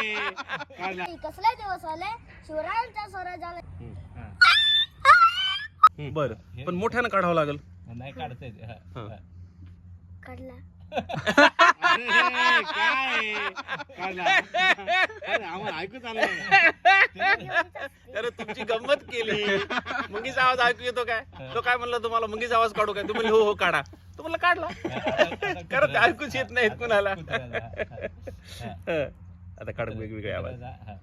कसले दिवस आले शिवरायांच्या स्वराज्याला बर. पण मोठ्यानं काढावं लागेल. नाही काढता येते. काढला अरे, काय काढला. अरे, आम्हाला ऐकूच आलं नाही. अरे तुमची गंमत केली. मुंगीचा आवाज ऐकू येतो काय? तो काय म्हणलं तुम्हाला मुंगीचा आवाज काढू काय? तुम्ही हो हो काढा. तो म्हणलं काढला. खरं ते ऐकूच येत नाहीत कुणाला. आता काढ वेगवेगळे आवाज कुत्र्याला, हा.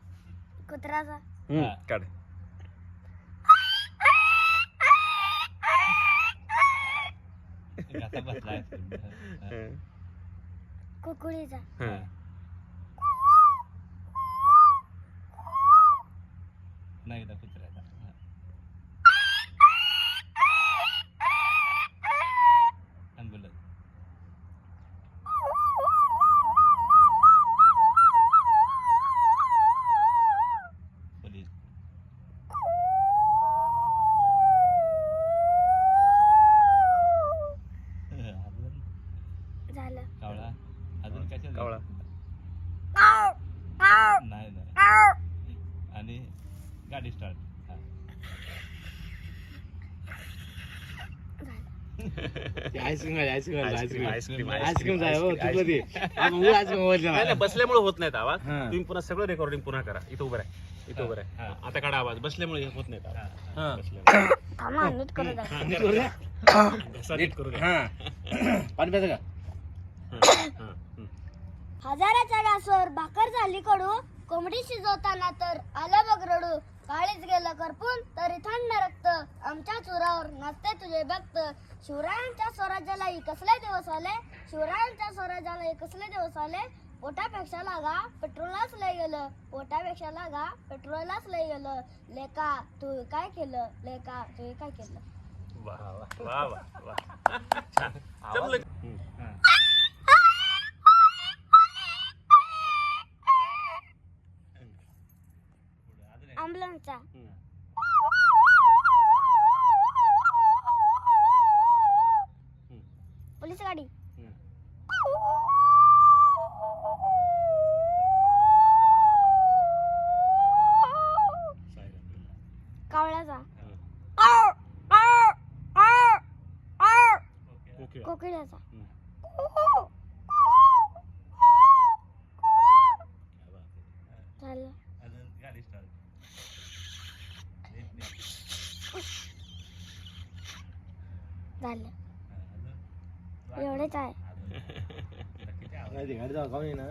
कुत्र्याचा हं, हा. काढ कुकुळीचा हं. नाही एकदा कुत्र्याचा हा. ambulance. पोलीस अजून झालं कावळा अजून कशा कावळा. नाही नाही. आणि गाडी स्टार्ट हो, बसल्यामुळे होत नाहीत आवाज. तुम्ही पुन्हा सगळं रेकॉर्डिंग पुन्हा करा. इथं उभं आहे इथं उभं आहे. आता काढा आवाज. बसल्यामुळे होत नाहीत आवाज हा, नीट करू द्या. घसा नीट करू द्या. हा. पाणी प्यायचं का हा, हं. हजाराच्या गॅसवर भाकर झाली कडू. कोंबडी शिजवताना तर आलं बघ रडू. काळीच गेलं करपून तरी थंड रक्त. आमच्या चुरावर नाचते तुझे भक्त. शिवरायांच्या स्वराज्याला कसले दिवस आले? शिवरायांच्या स्वराज्याला कसले दिवस आले? पोटापेक्षा लागा पेट्रोलच लय गेलं. पोटापेक्षा लागा पेट्रोलच लय गेलं. लेका तू काय केलं? लेका तू काय केलं? वा वा वा वा वा. हं. पोलीस गाडी. कावळ्याचा कोकिळ्याचा हं. झालं अजून गाडी स्टार्ट झालं. एवढेच आहे. नाही, ते गाडी जाऊ, ये ना.